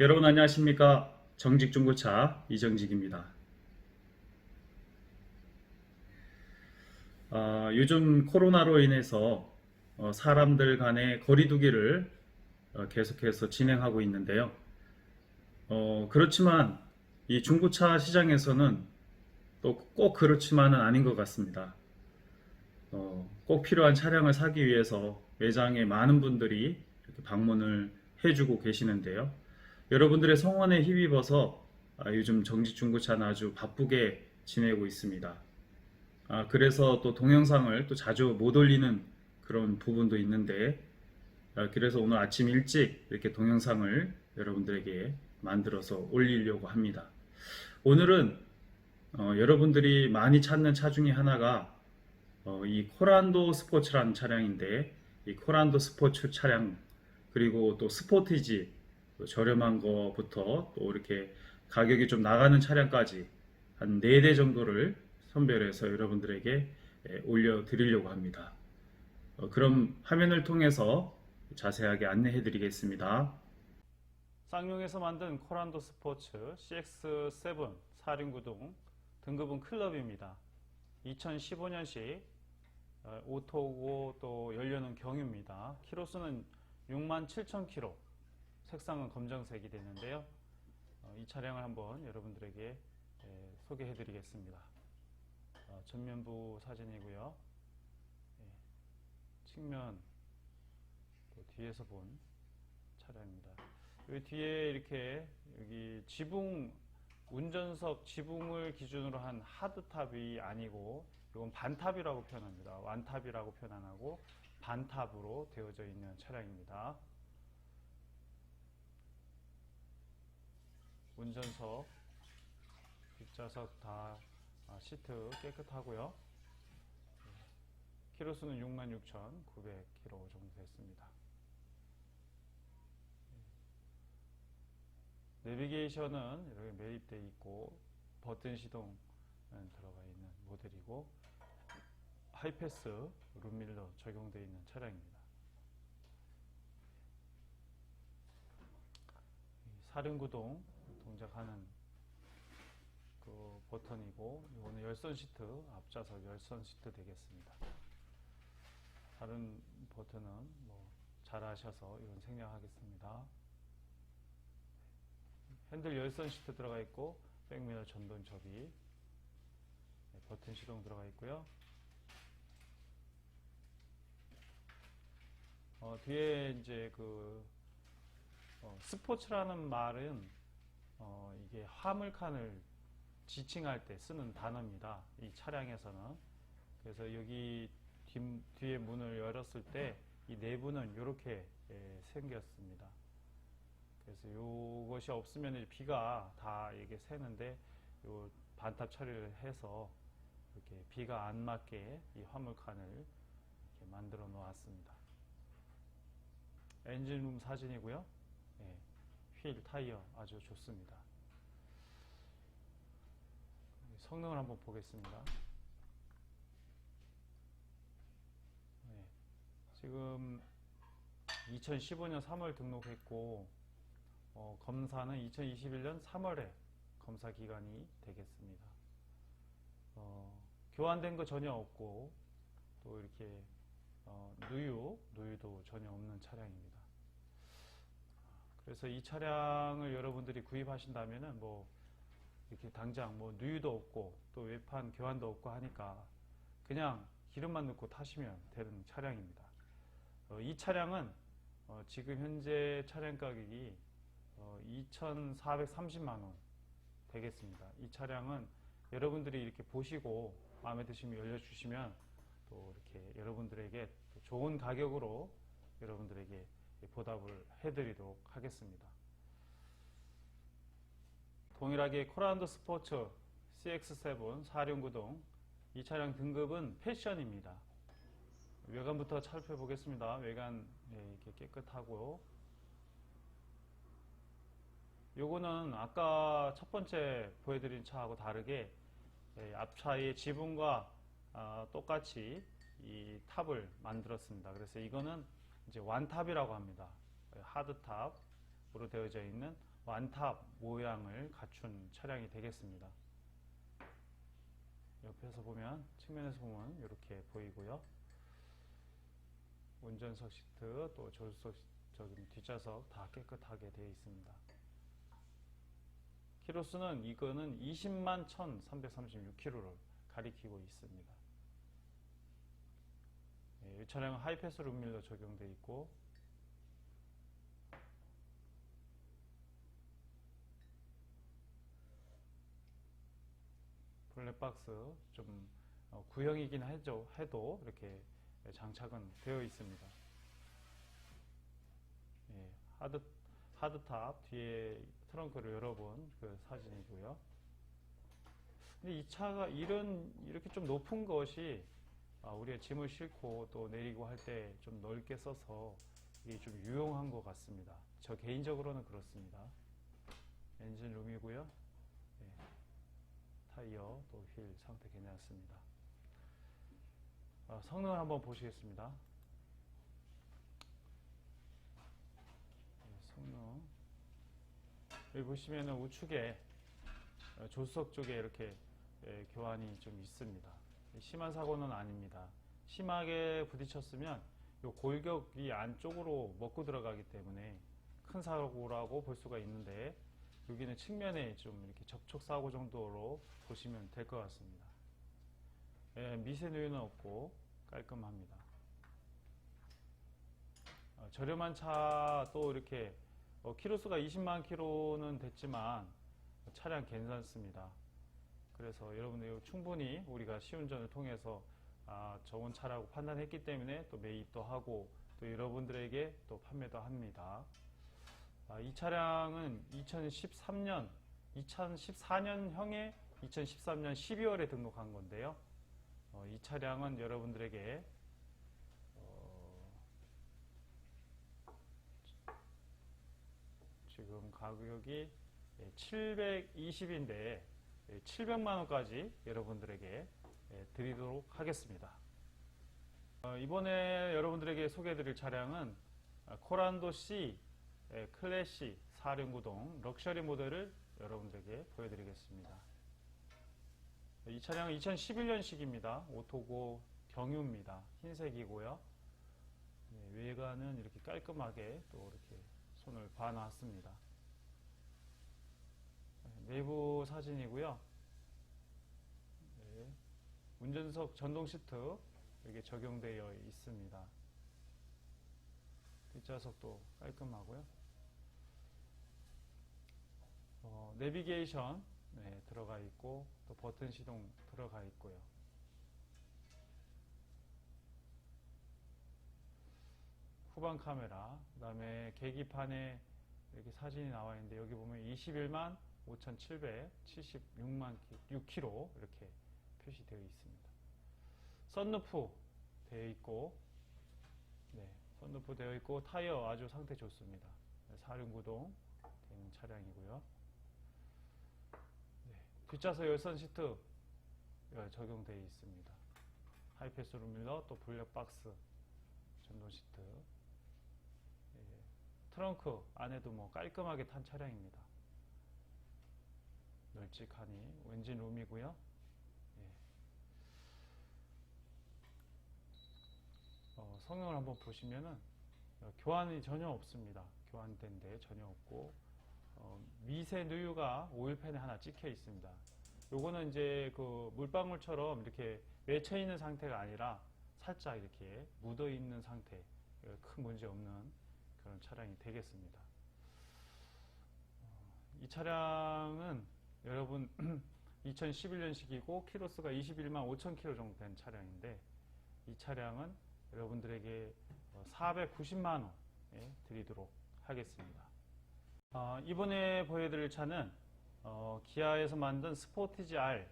여러분 안녕하십니까? 정직 중고차 이정직입니다. 아, 요즘 코로나로 인해서 어, 사람들 간의 거리두기를 어, 계속해서 진행하고 있는데요. 어, 그렇지만 이 중고차 시장에서는 또 꼭 그렇지만은 아닌 것 같습니다. 어, 꼭 필요한 차량을 사기 위해서 매장에 많은 분들이 방문을 해주고 계시는데요 여러분들의 성원에 힘입어서 아, 요즘 정지중고차는 아주 바쁘게 지내고 있습니다. 아, 그래서 또 동영상을 또 자주 못 올리는 그런 부분도 있는데, 아, 그래서 오늘 아침 일찍 이렇게 동영상을 여러분들에게 만들어서 올리려고 합니다. 오늘은 어, 여러분들이 많이 찾는 차 중에 하나가 어, 이 코란도 스포츠라는 차량인데, 이 코란도 스포츠 차량 그리고 또 스포티지 또 저렴한 거부터 또 이렇게 가격이 좀 나가는 차량까지 한 4대 정도를 선별해서 여러분들에게 예, 올려드리려고 합니다. 어, 그럼 화면을 통해서 자세하게 안내해 드리겠습니다. 쌍용에서 만든 코란도 스포츠 CX7 4륜구동 등급은 클럽입니다. 2015년식 어, 오토고 또 연료는 경유입니다. 키로수는 67,000km 색상은 검정색이 되는데요. 어, 이 차량을 한번 여러분들에게 예, 소개해 드리겠습니다. 어, 전면부 사진이고요. 예, 측면 또 뒤에서 본 차량입니다. 여기 뒤에 이렇게 여기 지붕 운전석 지붕을 기준으로 한 하드탑이 아니고 이건 반탑이라고 표현합니다. 완탑이라고 표현 안 하고 반탑으로 되어져 있는 차량입니다. 운전석, 뒷좌석 다 아, 시트 깨끗하고요. 키로수는 66,900km 정도 됐습니다. 내비게이션은 이렇게 매입되어 있고 버튼 시동은 들어가 있는 모델이고 하이패스 룸밀러 적용되어 있는 차량입니다. 사륜구동 동작하는 그 버튼이고 이거는 열선 시트 앞좌석 열선 시트 되겠습니다. 다른 버튼은 뭐 잘하셔서 이건 생략하겠습니다. 핸들 열선 시트 들어가 있고 백미러 전동 접이 네, 버튼 시동 들어가 있고요. 어, 뒤에 이제 그 어, 스포츠라는 말은 어, 이게 화물칸을 지칭할 때 쓰는 단어입니다. 이 차량에서는. 그래서 여기 뒤, 뒤에 문을 열었을 때 이 내부는 이렇게 예, 생겼습니다. 그래서 이것이 없으면 비가 다 이게 새는데 요 반탑 처리를 해서 이렇게 비가 안 맞게 이 화물칸을 만들어 놓았습니다. 엔진룸 사진이고요. 예, 휠 타이어 아주 좋습니다. 성능을 한번 보겠습니다. 네, 지금 2015년 3월 등록했고 어, 검사는 2021년 3월에 검사 기간이 되겠습니다. 어, 교환된 거 전혀 없고 또 이렇게 어, 누유 누유도 전혀 없는 차량입니다. 그래서 이 차량을 여러분들이 구입하신다면은 뭐 이렇게 당장 뭐 누유도 없고 또 외판 교환도 없고 하니까 그냥 기름만 넣고 타시면 되는 차량입니다. 어, 이 차량은 어, 지금 현재 차량 가격이 어, 2,430만 원 되겠습니다. 이 차량은 여러분들이 이렇게 보시고 마음에 드시면 열려주시면 또 이렇게 여러분들에게 또 좋은 가격으로 여러분들에게 보답을 해드리도록 하겠습니다. 동일하게 코란도 스포츠 CX7 4륜구동 이 차량 등급은 패션입니다. 외관부터 살펴보겠습니다. 외관 예, 이렇게 깨끗하고 요거는 아까 첫 번째 보여드린 차하고 다르게 예, 앞차의 지붕과 아, 똑같이 이 탑을 만들었습니다. 그래서 이거는 이제 완탑이라고 합니다. 하드탑으로 되어져 있는 완탑 모양을 갖춘 차량이 되겠습니다. 옆에서 보면 측면에서 보면 이렇게 보이고요. 운전석 시트 또 조수석 시- 저기 뒷좌석 다 깨끗하게 되어 있습니다. 키로수는 이거는 20만 1,336km를 가리키고 있습니다. 예, 이 차량은 하이패스 룸밀러 적용되어 있고 블랙박스 좀 어, 구형이긴 해도, 해도 이렇게 장착은 되어 있습니다. 예, 하드 하드탑 뒤에 트렁크를 열어본 그 사진이고요. 근데 이 차가 이런 이렇게 좀 높은 것이 아, 우리가 짐을 싣고 또 내리고 할 때 좀 넓게 써서 이게 좀 유용한 것 같습니다. 저 개인적으로는 그렇습니다. 엔진 룸이고요. 예, 타이어 또 휠 상태 괜찮습니다. 아, 성능을 한번 보시겠습니다. 네, 성능 여기 보시면은 우측에 어, 조수석 쪽에 이렇게 예, 교환이 좀 있습니다. 심한 사고는 아닙니다. 심하게 부딪혔으면 요 골격이 안쪽으로 먹고 들어가기 때문에 큰 사고라고 볼 수가 있는데 여기는 측면에 좀 이렇게 접촉 사고 정도로 보시면 될 것 같습니다. 예, 미세 누유는 없고 깔끔합니다. 어, 저렴한 차 또 이렇게 어, 키로수가 20만 킬로는 됐지만 차량 괜찮습니다. 그래서 여러분들 충분히 우리가 시운전을 통해서 아, 좋은 차라고 판단했기 때문에 또 매입도 하고 또 여러분들에게 또 판매도 합니다. 아, 이 차량은 2013년, 2014년형에 2013년 12월에 등록한 건데요. 어, 이 차량은 여러분들에게 어, 지금 가격이 720인데 700만 원까지 여러분들에게 예, 드리도록 하겠습니다. 어, 이번에 여러분들에게 소개해드릴 차량은 아, 코란도 C 예, 클래시 4륜구동 럭셔리 모델을 여러분들에게 보여드리겠습니다. 이 차량은 2011년식입니다. 오토고 경유입니다. 흰색이고요. 네, 외관은 이렇게 깔끔하게 또 이렇게 손을 봐놨습니다. 네, 내부 사진이고요. 네, 운전석 전동 시트 이렇게 적용되어 있습니다. 뒷좌석도 깔끔하고요. 어, 내비게이션 네, 들어가 있고 또 버튼 시동 들어가 있고요. 후방 카메라, 그 다음에 계기판에 이렇게 사진이 나와 있는데 여기 보면 21만 5,776만 6km 이렇게 표시되어 있습니다. 썬루프 되어 있고, 네, 썬루프 되어 있고 타이어 아주 상태 좋습니다. 사륜구동 되는 차량이고요. 네, 뒷좌석 열선 시트 예, 적용되어 있습니다. 하이패스 룸밀러 또 블랙 박스 전동 시트 예, 트렁크 안에도 뭐 깔끔하게 탄 차량입니다. 널찍하니 왠지 룸이고요. 예. 어, 성능을 한번 보시면은 어, 교환이 전혀 없습니다. 교환된 데 전혀 없고 어, 미세 누유가 오일팬에 하나 찍혀 있습니다. 요거는 이제 그 물방울처럼 이렇게 맺혀 있는 상태가 아니라 살짝 이렇게 묻어 있는 상태, 어, 큰 문제 없는 그런 차량이 되겠습니다. 어, 이 차량은 여러분 2011년식이고 키로수가 21만 5천 킬로 정도 된 차량인데 이 차량은 여러분들에게 490만 원에 드리도록 하겠습니다. 어, 이번에 보여드릴 차는 어, 기아에서 만든 스포티지 R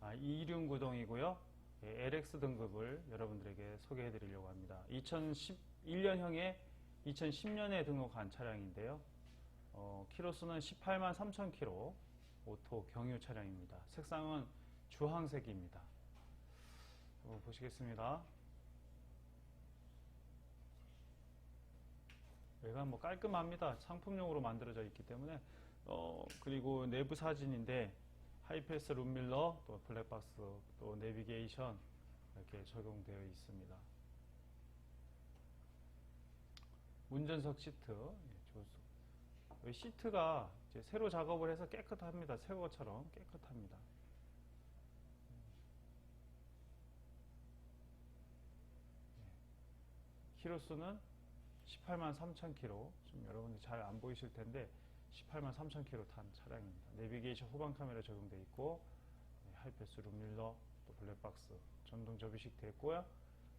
아, 2륜 구동이고요. 예, LX 등급을 여러분들에게 소개해 드리려고 합니다. 2011년형에 2010년에 등록한 차량인데요. 어, 키로수는 18만 3천 킬로 오토 경유 차량입니다. 색상은 주황색입니다. 한번 보시겠습니다. 외관 뭐 깔끔합니다. 상품용으로 만들어져 있기 때문에 어, 그리고 내부 사진인데 하이패스 룸밀러, 또 블랙박스, 또 내비게이션 이렇게 적용되어 있습니다. 운전석 시트, 예, 조수. 이 시트가 새로 작업을 해서 깨끗합니다. 새 것처럼 깨끗합니다. 키로수는 18만 3천 킬로. 좀 여러분들 잘 안 보이실 텐데 18만 3천 킬로 탄 차량입니다. 내비게이션 후방 카메라 적용되어 있고 네, 하이패스 룸밀러, 또 블랙박스, 전동 접이식 되어 있고요.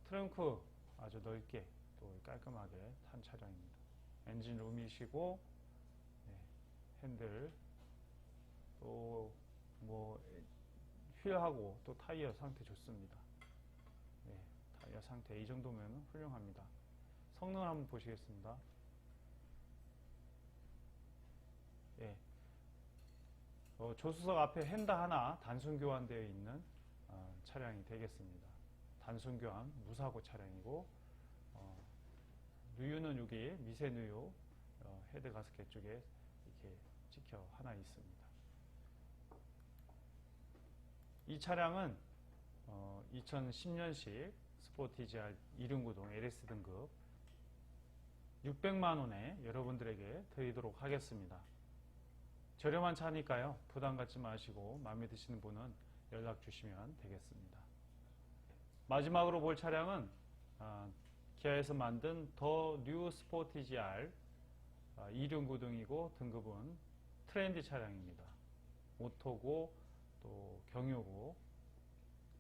트렁크 아주 넓게 또 깔끔하게 탄 차량입니다. 엔진 룸이시고 네, 핸들 또 뭐 휠하고 또 타이어 상태 좋습니다. 네, 타이어 상태 이 정도면 훌륭합니다. 성능을 한번 보시겠습니다. 예. 어, 조수석 앞에 핸다 하나 단순 교환되어 있는 어, 차량이 되겠습니다. 단순 교환 무사고 차량이고 어, 누유는 여기 미세 누유 어, 헤드 가스켓 쪽에 찍혀 하나 있습니다. 이 차량은 어, 2010년식 스포티지 R 2륜구동 LS 등급 600만 원에 여러분들에게 드리도록 하겠습니다. 저렴한 차니까요. 부담 갖지 마시고 마음에 드시는 분은 연락 주시면 되겠습니다. 마지막으로 볼 차량은 아, 기아에서 만든 더 뉴 스포티지 R 아, 2륜 구동이고 등급은 트렌디 차량입니다. 오토고 또 경유고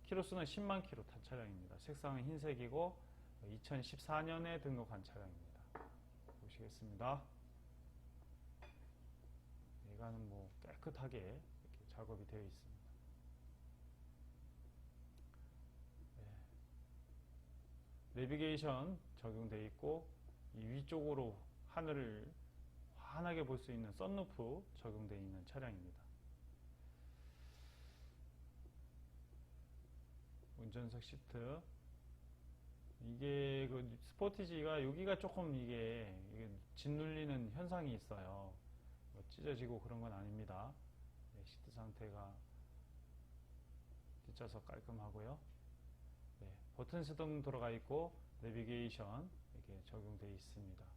키로수는 10만 킬로 탄 차량입니다. 색상은 흰색이고 2014년에 등록한 차량입니다. 보시겠습니다. 얘가는 뭐 깨끗하게 작업이 되어 있습니다. 네. 내비게이션 적용되어 있고 이 위쪽으로 하늘을 환하게 볼 수 있는 썬루프 적용되어 있는 차량입니다. 운전석 시트 이게 그 스포티지가 여기가 조금 이게, 이게 짓눌리는 현상이 있어요. 뭐 찢어지고 그런 건 아닙니다. 네, 시트 상태가 뒷좌석 깔끔하고요. 네, 버튼 수동 들어가 있고 내비게이션 이렇게 적용되어 있습니다.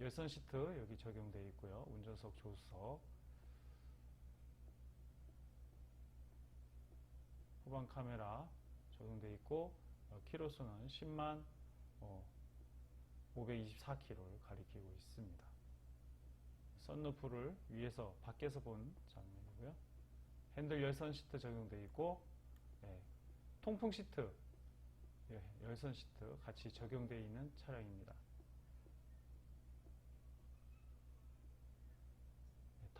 열선 시트 여기 적용되어 있고요. 운전석 조수석 후방 카메라 적용되어 있고 어, 키로수는 10만 어, 524km를 가리키고 있습니다. 썬루프를 위에서 밖에서 본 장면이고요. 핸들 열선 시트 적용되어 있고 예, 통풍 시트 예, 열선 시트 같이 적용되어 있는 차량입니다.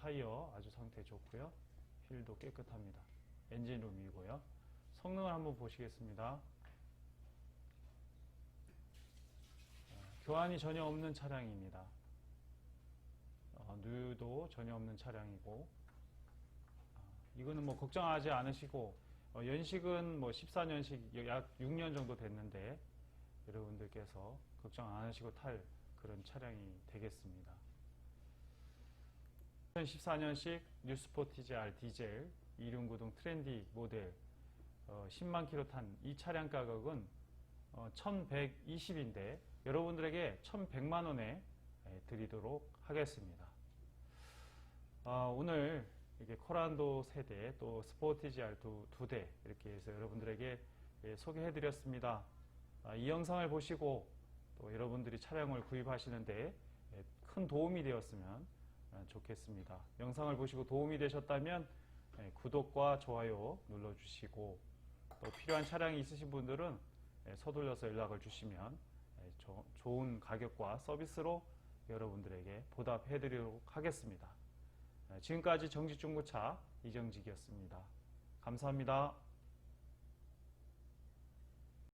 타이어 아주 상태 좋고요. 휠도 깨끗합니다. 엔진룸이고요. 성능을 한번 보시겠습니다. 어, 교환이 전혀 없는 차량입니다. 어, 누유도 전혀 없는 차량이고 어, 이거는 뭐 걱정하지 않으시고 어, 연식은 뭐 14년식 약 6년 정도 됐는데 여러분들께서 걱정 안 하시고 탈 그런 차량이 되겠습니다. 2014년식 뉴스포티지 R 디젤 2륜구동 트렌디 모델 어, 10만 킬로 탄 이 차량 가격은 어, 1120인데 여러분들에게 1100만 원에 예, 드리도록 하겠습니다. 아, 오늘 이렇게 코란도 세대 또 스포티지 R2 두대 이렇게 해서 여러분들에게 예, 소개해 드렸습니다. 아, 이 영상을 보시고 또 여러분들이 차량을 구입하시는데 예, 큰 도움이 되었으면 아, 좋겠습니다. 영상을 보시고 도움이 되셨다면 예, 구독과 좋아요 눌러주시고 또 필요한 차량이 있으신 분들은 예, 서둘러서 연락을 주시면 예, 조- 좋은 가격과 서비스로 여러분들에게 보답해 드리도록 하겠습니다. 예, 지금까지 정지중고차 이정직이었습니다. 감사합니다.